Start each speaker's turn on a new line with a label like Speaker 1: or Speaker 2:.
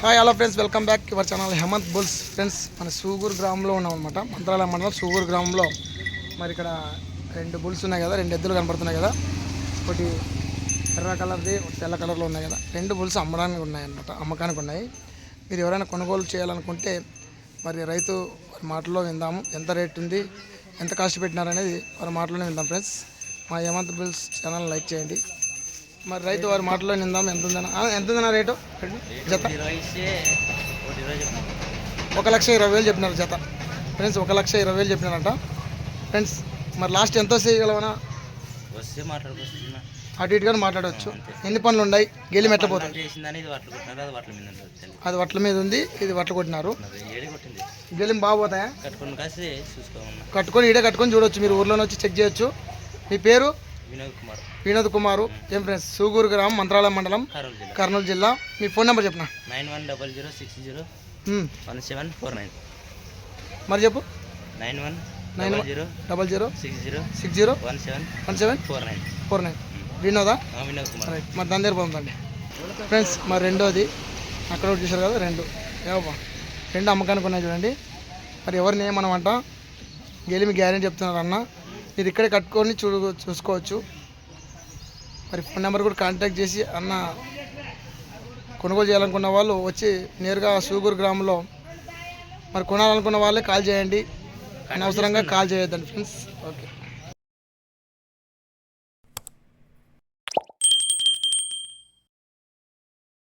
Speaker 1: Hi hello friends welcome back your channel Hemanth bulls friends మన సూగూరు గ్రామంలో ఉన్నాం అనమాట మంత్రాలయం మండలం సూగూరు గ్రామంలో. మరి ఇక్కడ రెండు బుల్స్ ఉన్నాయి కదా రెండు ఎద్దులు కనపడుతున్నాయి కదా. ఒకటి ఎర్ర కలర్ది ఒకటి తెల్ల కలర్లో ఉన్నాయి కదా. రెండు బుల్స్ అమ్మడానికి ఉన్నాయన్నమాట అమ్మకానికి ఉన్నాయి. మీరు ఎవరైనా కొనుగోలు చేయాలనుకుంటే మరి రైతు వారి మాటలో విందాము. ఎంత రేట్ ఉంది ఎంత కాస్ట్ పెట్టినారనేది వారి మాటలోనే విందాం ఫ్రెండ్స్ మా హేమంత్ బుల్స్ ఛానల్ లైక్ చేయండి. మరి రైతు వారి మాటలో నిందాం. ఎంత ఉందన్న? ఎంత ఉందన్న రేటు? జత? ఒక లక్ష ఇరవై వేలు చెప్పినారు జత. ఫ్రెండ్స్ ఒక లక్ష ఇరవై వేలు చెప్పినారంట. ఫ్రెండ్స్ మరి లాస్ట్ ఎంత చేయగలవనా అటు ఇటుగా మాట్లాడవచ్చు ఎన్ని పనులు ఉన్నాయి? గెలి
Speaker 2: కొట్టినారు. అది వట్ల మీద
Speaker 1: ఉంది ఇది వట్ల కొట్టినారు. గెలిం బాగోతాయా
Speaker 2: కట్టుకుని
Speaker 1: ఈడే కట్టుకొని చూడొచ్చు. మీరు ఊర్లోనే వచ్చి చెక్ చేయొచ్చు. మీ పేరు?
Speaker 2: వినోద్ కుమార్.
Speaker 1: వినోద్ కుమారు ఏం ఫ్రెండ్స్ సూగూరు గ్రామం మంత్రాలయం మండలం కర్నూలు జిల్లా. మీ ఫోన్ నెంబర్ చెప్పిన?
Speaker 2: Nine one double zero six zero one seven four nine.
Speaker 1: మరి చెప్పు.
Speaker 2: Nine one
Speaker 1: nine one
Speaker 2: zero
Speaker 1: double zero
Speaker 2: six zero
Speaker 1: six zero
Speaker 2: one seven
Speaker 1: one seven
Speaker 2: four nine.
Speaker 1: Four nine. వినోదా?
Speaker 2: Vinod Kumar.
Speaker 1: మరి దాని దగ్గర పోతుందండి friends మరి రెండోది అక్కడ ఒకటి చూసారు కదా రెండు. ఏవబ్బా రెండు అమ్మకానికి ఉన్నాయి చూడండి. మరి ఎవరిని ఏమనమంట గెలిమి గ్యారెంటీ చెప్తున్నారు అన్న మీరు ఇక్కడే కట్టుకొని చూ చూసుకోవచ్చు. మరి ఫోన్ నెంబర్ కూడా కాంటాక్ట్ చేసి అన్న కొనుగోలు చేయాలనుకున్న వాళ్ళు వచ్చి నేరుగా సూగూరు గ్రామంలో మరి కొనాలనుకున్న వాళ్ళే కాల్ చేయండి. అనవసరంగా కాల్ చేయొద్దండి ఫ్రెండ్స్. ఓకే.